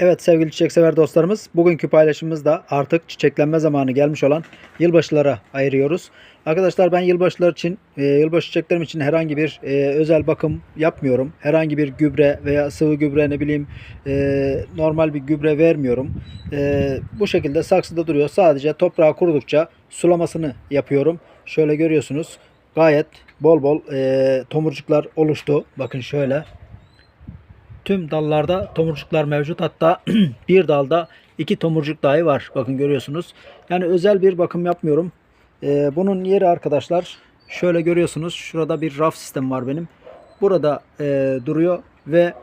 Evet sevgili çiçeksever dostlarımız bugünkü paylaşımımızda artık çiçeklenme zamanı gelmiş olan yılbaşılara ayırıyoruz. Arkadaşlar ben yılbaşılar için, e, yılbaşı çiçeklerim için herhangi bir e, özel bakım yapmıyorum. Herhangi bir gübre veya sıvı gübre ne bileyim e, normal bir gübre vermiyorum. Bu şekilde saksıda duruyor. Sadece toprağı kurudukça sulamasını yapıyorum. Şöyle görüyorsunuz gayet bol bol tomurcuklar oluştu. Bakın şöyle tüm dallarda tomurcuklar mevcut. Hatta bir dalda iki tomurcuk dahi var. Bakın görüyorsunuz. Yani özel bir bakım yapmıyorum. Ee, bunun yeri arkadaşlar şöyle görüyorsunuz. Şurada bir raf sistemi var benim. Burada e, duruyor ve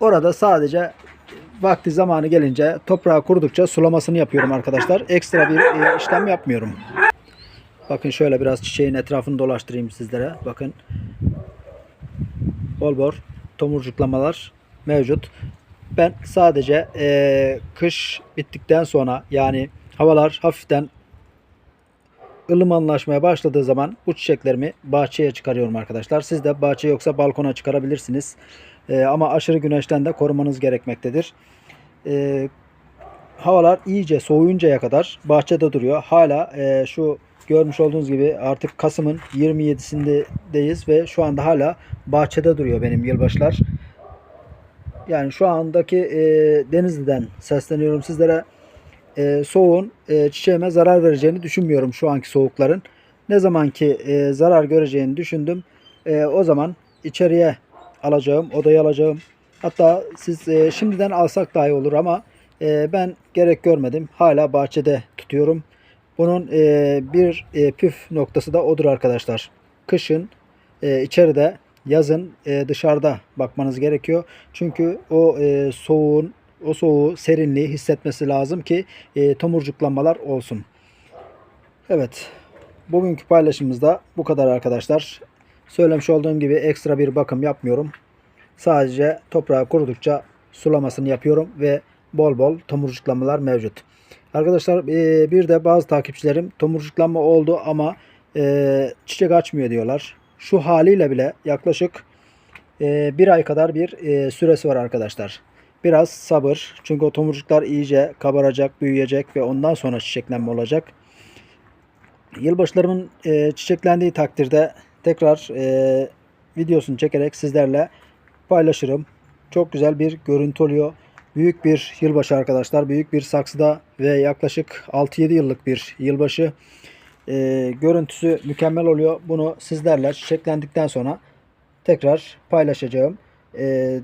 orada sadece vakti zamanı gelince toprağı kurudukça sulamasını yapıyorum arkadaşlar. Ekstra bir e, işlem yapmıyorum. Bakın şöyle biraz çiçeğin etrafını dolaştırayım sizlere. Bakın bol bol tomurcuklamalar mevcut. Ben sadece eee, kış bittikten sonra yani havalar hafiften ılımanlaşmaya başladığı zaman bu çiçeklerimi bahçeye çıkarıyorum arkadaşlar. Siz de bahçe yoksa balkona çıkarabilirsiniz. Eee, ama aşırı güneşten de korumanız gerekmektedir. Eee, havalar iyice soğuyuncaya kadar bahçede duruyor. Hala eee, şu görmüş olduğunuz gibi artık Kasım'ın 27'sindeyiz ve şu anda hala bahçede duruyor benim yılbaşlar. Yani şu andaki e, Denizli'den sesleniyorum sizlere. E, soğuğun e, çiçeğime zarar vereceğini düşünmüyorum şu anki soğukların. Ne zaman ki e, zarar göreceğini düşündüm. e, o zaman içeriye alacağım, odaya alacağım. Hatta siz e, şimdiden alsak dahi olur ama e, ben gerek görmedim. Hala bahçede tutuyorum. Bunun e, bir e, püf noktası da odur arkadaşlar. Kışın e, içeride, yazın e, dışarıda bakmanız gerekiyor. Çünkü o e, soğuğun, o soğuğu, serinliği hissetmesi lazım ki e, tomurcuklanmalar olsun. Evet, bugünkü paylaşımımızda bu kadar arkadaşlar. Söylemiş olduğum gibi ekstra bir bakım yapmıyorum. Sadece toprağı kurudukça sulamasını yapıyorum ve bol bol tomurcuklamalar mevcut. Arkadaşlar e, bir de bazı takipçilerim tomurcuklanma oldu ama e, çiçek açmıyor diyorlar. Şu haliyle bile yaklaşık e, bir ay kadar bir e, süresi var arkadaşlar. Biraz sabır. Çünkü o tomurcuklar iyice kabaracak, büyüyecek ve ondan sonra çiçeklenme olacak. Yılbaşlarımın çiçeklendiği takdirde tekrar videosunu çekerek sizlerle paylaşırım. Çok güzel bir görüntü oluyor. Büyük bir yılbaşı arkadaşlar. Büyük bir saksıda ve yaklaşık 6-7 yıllık bir yılbaşı. E, görüntüsü mükemmel oluyor. Bunu sizlerle çiçeklendikten sonra tekrar paylaşacağım. E,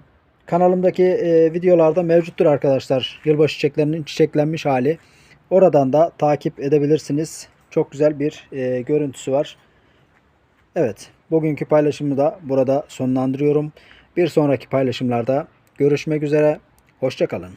kanalımdaki e, videolarda mevcuttur arkadaşlar. Yılbaşı çiçeklerinin çiçeklenmiş hali. Oradan da takip edebilirsiniz. Çok güzel bir e, görüntüsü var. Evet, bugünkü paylaşımı da burada sonlandırıyorum. Bir sonraki paylaşımlarda görüşmek üzere. Hoşçakalın.